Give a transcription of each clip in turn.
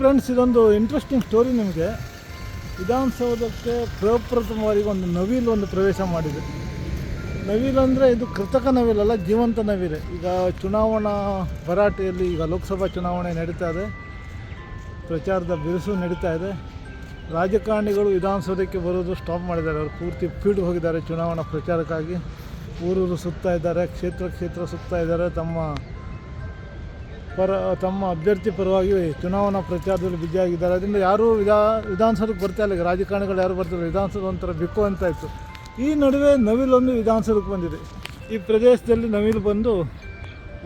Friends, ಇದೊಂದು interesting story ನಿಮಗೆ. ವಿಧಾನಸೌಧಕ್ಕೆ ಪ್ರಪ್ರಥಮವಾಗಿ ಒಂದು ನವಿಲು ಒಂದು ಪ್ರವೇಶ ಮಾಡಿದೆ. ನವಿಲು ಅಂದರೆ ಇದು ಕೃತಕ ನವಿಲಲ್ಲ ಜೀವಂತ ನವಿಲೆ. ಈಗ ಚುನಾವಣಾ ಭರಾಟೆಯಲ್ಲಿ ಈಗ ಲೋಕಸಭಾ ಚುನಾವಣೆ ನಡೀತಾ ಇದೆ. ಪ್ರಚಾರದ ಬಿರುಸು ನಡೀತಾ ಇದೆ. ರಾಜಕಾರಣಿಗಳು ವಿಧಾನಸೌಧಕ್ಕೆ ಬರೋದು ಸ್ಟಾಪ್ ಮಾಡಿದ್ದಾರೆ. ಅವರು ಪೂರ್ತಿ ಫೀಲ್ಡ್ ಹೋಗಿದ್ದಾರೆ ಚುನಾವಣಾ ಪ್ರಚಾರಕ್ಕಾಗಿ. ಊರೂರು ಸುತ್ತಾ ಇದ್ದಾರೆ, ಕ್ಷೇತ್ರ ಕ್ಷೇತ್ರ ಸುತ್ತಾ ಇದ್ದಾರೆ. ತಮ್ಮ ಪರ, ತಮ್ಮ ಅಭ್ಯರ್ಥಿ ಪರವಾಗಿ ಚುನಾವಣಾ ಪ್ರಚಾರದಲ್ಲಿ ಬ್ಯುಸಿಯಾಗಿದ್ದಾರೆ ಅದರಿಂದ ಯಾರೂ ವಿಧಾ, ವಿಧಾನಸೌಧಕ್ಕೆ ಬರ್ತಾ ಇಲ್ಲ. ರಾಜಕಾರಣಿಗಳು ಯಾರು ಬರ್ತಿಲ್ಲ ವಿಧಾನಸೌಧ ಒಂಥರ ಬಿಕ್ಕು ಅಂತ ಇತ್ತು. ಈ ನಡುವೆ ನವಿಲೊಂದು ವಿಧಾನಸೌಧಕ್ಕೆ ಬಂದಿದೆ. ಈ ಪ್ರದೇಶದಲ್ಲಿ ನವಿಲು ಬಂದು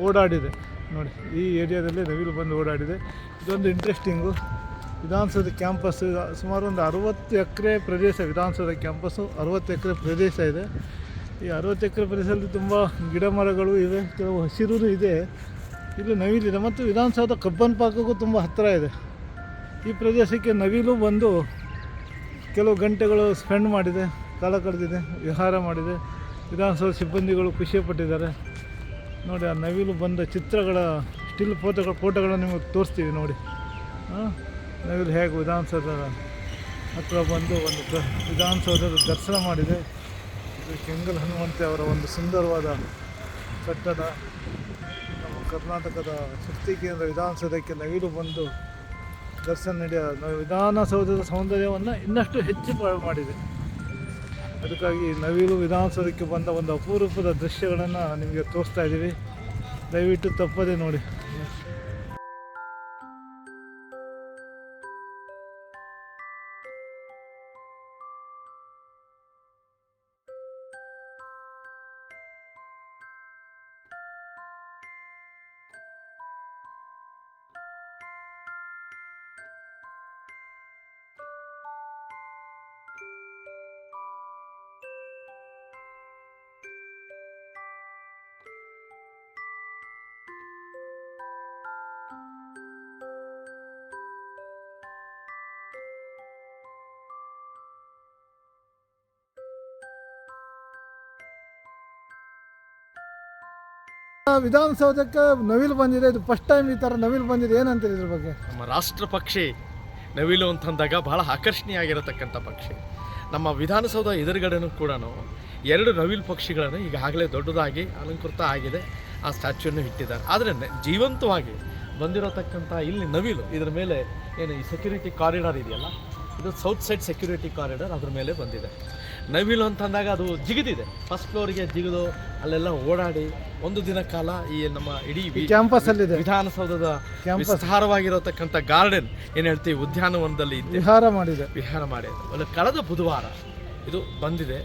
ಓಡಾಡಿದೆ. ನೋಡಿ, ಈ ಏರಿಯಾದಲ್ಲಿ ನವಿಲು ಬಂದು ಓಡಾಡಿದೆ. ಇದೊಂದು ಇಂಟ್ರೆಸ್ಟಿಂಗು ವಿಧಾನಸೌಧ ಕ್ಯಾಂಪಸ್ ಸುಮಾರು ಒಂದು ಅರುವತ್ತು ಎಕರೆ ಪ್ರದೇಶ ವಿಧಾನಸೌಧ ಕ್ಯಾಂಪಸ್ಸು ಅರುವತ್ತು ಎಕರೆ ಪ್ರದೇಶ ಇದೆ. ಈ ಅರುವತ್ತು ಎಕರೆ ಪ್ರದೇಶದಲ್ಲಿ ತುಂಬ ಗಿಡ ಮರಗಳು ಇವೆ. ಕೆಲವು ಹಸಿರು ಇದೆ. ಇಲ್ಲಿ ನವಿಲಿದೆ ಮತ್ತು ವಿಧಾನಸೌಧ ಕಬ್ಬನ್ ಪಾಕಕ್ಕೂ ತುಂಬ ಹತ್ತಿರ ಇದೆ. ಈ ಪ್ರದೇಶಕ್ಕೆ ನವಿಲು ಬಂದು ಕೆಲವು ಗಂಟೆಗಳು ಸ್ಪೆಂಡ್ ಮಾಡಿದೆ, ಕಾಲ ಕಳೆದಿದೆ, ವಿಹಾರ ಮಾಡಿದೆ. ವಿಧಾನಸೌಧ ಸಿಬ್ಬಂದಿಗಳು ಖುಷಿಪಟ್ಟಿದ್ದಾರೆ ನೋಡಿ, ಆ ನವಿಲು ಬಂದ ಚಿತ್ರಗಳ ಸ್ಟಿಲ್ ಫೋಟೋಗಳ ಫೋಟೋಗಳನ್ನು ನಿಮಗೆ ತೋರಿಸ್ತೀವಿ ನೋಡಿ. ನವಿಲು ಹೇಗೆ ವಿಧಾನಸೌಧ ಹತ್ರ ಬಂದು ಒಂದು ವಿಧಾನಸೌಧದ ದರ್ಶನ ಮಾಡಿದೆ. ಇದು ಕೆಂಗಲ್ ಹನುಮಂತೆ ಅವರ ಒಂದು ಸುಂದರವಾದ ಕಟ್ಟಡ. ಕರ್ನಾಟಕದ ಶಕ್ತಿ ಕೇಂದ್ರ ವಿಧಾನಸೌಧಕ್ಕೆ ನವಿಲು ಬಂದು ದರ್ಶನ ನೀಡಿ ನಾವು ವಿಧಾನಸೌಧದ ಸೌಂದರ್ಯವನ್ನು ಇನ್ನಷ್ಟು ಹೆಚ್ಚು ಮಾಡಿದೆ. ಅದಕ್ಕಾಗಿ ನವಿಲು ವಿಧಾನಸೌಧಕ್ಕೆ ಬಂದ ಒಂದು ಅಪರೂಪದ ದೃಶ್ಯಗಳನ್ನು ನಿಮಗೆ ತೋರಿಸ್ತಾ ಇದ್ದೀವಿ ದಯವಿಟ್ಟು ತಪ್ಪದೆ ನೋಡಿ. ವಿಧಾನಸೌಧಕ್ಕೆ ನವಿಲು ಬಂದಿದೆ, ಇದು ಫಸ್ಟ್ ಟೈಮ್ ಈ ಥರ ನವಿಲು ಬಂದಿದೆ, ಏನಂತೀರಿ ಇದ್ರ ಬಗ್ಗೆ? ನಮ್ಮ ರಾಷ್ಟ್ರ ಪಕ್ಷಿ, ನವಿಲು ಅಂತಂದಾಗ ಬಹಳ ಆಕರ್ಷಣೀಯ ಆಗಿರತಕ್ಕಂಥ ಪಕ್ಷಿ. ನಮ್ಮ ವಿಧಾನಸೌಧ ಎದುರುಗಡೆನೂ ಕೂಡ ಎರಡು ನವಿಲು ಪಕ್ಷಿಗಳನ್ನು ಈಗಾಗಲೇ ದೊಡ್ಡದಾಗಿ ಅಲಂಕೃತ ಆಗಿದೆ, ಆ ಸ್ಟ್ಯಾಚ್ಯೂನ್ನು ಇಟ್ಟಿದ್ದಾರೆ. ಆದರೆ ಜೀವಂತವಾಗಿ ಬಂದಿರತಕ್ಕಂಥ ಇಲ್ಲಿ ನವಿಲು, ಇದರ ಮೇಲೆ ಏನು ಈ ಸೆಕ್ಯೂರಿಟಿ ಕಾರಿಡಾರ್ ಇದೆಯಲ್ಲ? ಇದು ಸೌತ್ ಸೈಡ್ ಸೆಕ್ಯೂರಿಟಿ ಕಾರಿಡಾರ್ ಅದ್ರ ಮೇಲೆ ಬಂದಿದೆ. ನವಿಲು ಅಂತಂದಾಗ ಅದು ಜಿಗಿದಿದೆ. ಫಸ್ಟ್ ಫ್ಲೋರಿಗೆ ಜಿಗಿದು ಅಲ್ಲೆಲ್ಲ ಓಡಾಡಿ ಒಂದು ದಿನ ಕಾಲ ಈ ನಮ್ಮ ಇಡೀ ಕ್ಯಾಂಪಸ್ ಅಲ್ಲಿದೆ. ವಿಧಾನಸೌಧದ. ವಿಸ್ತಾರವಾಗಿರತಕ್ಕಂಥ ಗಾರ್ಡನ್ ಏನು ಹೇಳ್ತೀವಿ ಉದ್ಯಾನವನದಲ್ಲಿ ವಿಹಾರ ಮಾಡಿದೆ. ವಿಹಾರ ಮಾಡಿದೆ. ಕಳೆದ ಬುಧವಾರ ಇದು ಬಂದಿದೆ.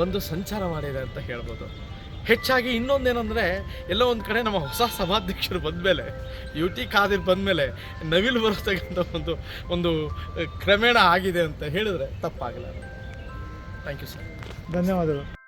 ಬಂದು ಸಂಚಾರ ಮಾಡಿದೆ ಅಂತ ಹೇಳ್ಬೋದು. ಹೆಚ್ಚಾಗಿ ಇನ್ನೊಂದೇನೆಂದರೆ ಎಲ್ಲೋ ಒಂದು ಕಡೆ ನಮ್ಮ ಹೊಸ ಸಭಾಧ್ಯಕ್ಷರು ಬಂದಮೇಲೆ ಯು ಟಿ ಖಾದಿರ್ ಬಂದಮೇಲೆ ನವಿಲು ಬರತಕ್ಕಂಥ ಒಂದು ಒಂದು ಕ್ರಮೇಣ ಆಗಿದೆ ಅಂತ ಹೇಳಿದ್ರೆ ತಪ್ಪಾಗಲ್ಲ. ಥ್ಯಾಂಕ್ ಯು ಸರ್ ಧನ್ಯವಾದಗಳು.